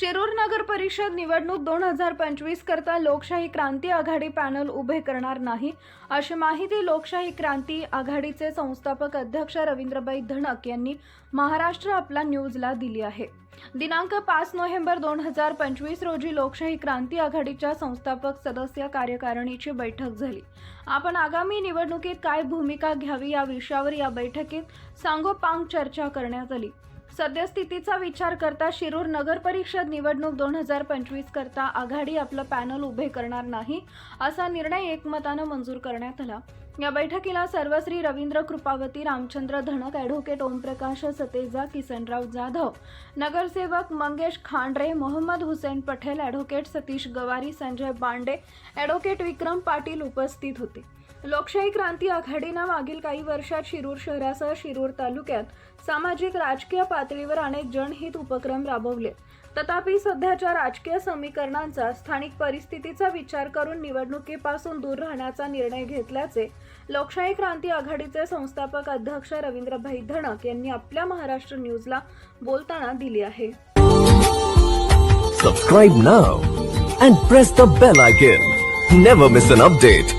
शिरूर नगर परिषद निवडणूक दोन हजार पंचवीस करता लोकशाही क्रांती आघाडी पॅनल उभे करणार नाही अशी माहिती लोकशाही क्रांती आघाडीचे संस्थापक अध्यक्ष रवींद्रबाई धणक यांनी महाराष्ट्र आपला न्यूजला दिली आहे. दिनांक पाच नोव्हेंबर दोन हजार पंचवीस रोजी लोकशाही क्रांती आघाडीच्या संस्थापक सदस्य कार्यकारिणीची बैठक झाली. आपण आगामी निवडणुकीत काय भूमिका घ्यावी या विषयावर या बैठकीत सांगोपांग चर्चा करण्यात आली. सद्यस्थितीचा विचार करता शिरूर नगर परिषद निवडणूक दोन हजार पंचवीस करता आघाडी आपलं पॅनल उभे करणार नाही असा निर्णय एकमतानं मंजूर करण्यात आला. या बैठकीला सर्वश्री रवींद्र कृपावती रामचंद्र धनक ॲडव्होकेट ओमप्रकाश सतेजा किसनराव जाधव नगरसेवक मंगेश खांडरे मोहम्मद हुसेन पटेल ॲडव्होकेट सतीश गवारी संजय बांडे ॲडव्होकेट विक्रम पाटील उपस्थित होते. लोकशाही क्रांती आघाडीनं मागील काही वर्षात शिरूर शहरासह शिरूर तालुक्यात सामाजिक राजकीय पातळीवर अनेक जनहित उपक्रम राबवले. तथापि सध्याच्या राजकीय समीकरणांचा स्थानिक परिस्थितीचा विचार करून निवडणुकीपासून दूर राहण्याचा निर्णय घेतल्याचे लोकशाही क्रांती आघाडीचे संस्थापक अध्यक्ष रवींद्रभाई धणक यांनी आपल्या महाराष्ट्र न्यूजला बोलताना दिली आहे. Subscribe now and press the bell icon never miss an update